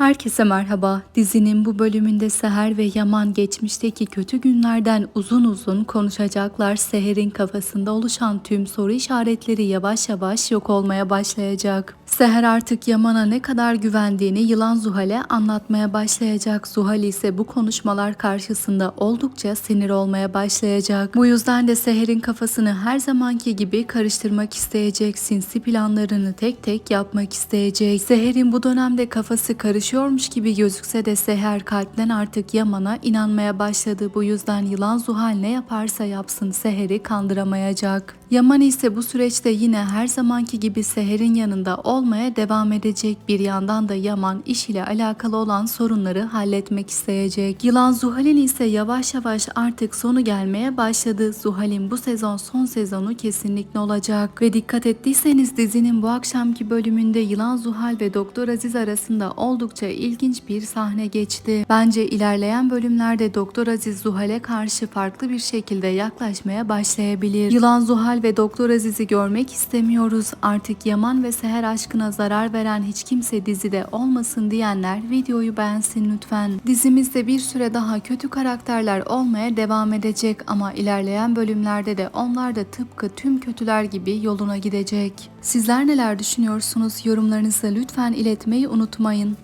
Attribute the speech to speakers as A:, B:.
A: Herkese merhaba. Dizinin bu bölümünde Seher ve Yaman geçmişteki kötü günlerden uzun uzun konuşacaklar. Seher'in kafasında oluşan tüm soru işaretleri yavaş yavaş yok olmaya başlayacak. Seher artık Yaman'a ne kadar güvendiğini Yılan Zuhal'e anlatmaya başlayacak. Zuhal ise bu konuşmalar karşısında oldukça sinir olmaya başlayacak. Bu yüzden de Seher'in kafasını her zamanki gibi karıştırmak isteyecek. Sinsi planlarını tek tek yapmak isteyecek. Seher'in bu dönemde kafası karışıyormuş gibi gözükse de Seher kalpten artık Yaman'a inanmaya başladı. Bu yüzden Yılan Zuhal ne yaparsa yapsın Seher'i kandıramayacak. Yaman ise bu süreçte yine her zamanki gibi Seher'in yanında olmaya devam edecek. Bir yandan da Yaman iş ile alakalı olan sorunları halletmek isteyecek. Yılan Zuhal'in ise yavaş yavaş artık sonu gelmeye başladı. Zuhal'in bu sezon son sezonu kesinlikle olacak. Ve dikkat ettiyseniz dizinin bu akşamki bölümünde Yılan Zuhal ve Doktor Aziz arasında oldukça ilginç bir sahne geçti. Bence ilerleyen bölümlerde Doktor Aziz Zuhal'e karşı farklı bir şekilde yaklaşmaya başlayabilir. Yılan Zuhal ve Doktor Aziz'i görmek istemiyoruz. Artık Yaman ve Seher aşkına zarar veren hiç kimse dizide olmasın diyenler videoyu beğensin lütfen. Dizimizde bir süre daha kötü karakterler olmaya devam edecek ama ilerleyen bölümlerde de onlar da tıpkı tüm kötüler gibi yoluna gidecek. Sizler neler düşünüyorsunuz? Yorumlarınızı lütfen iletmeyi unutmayın.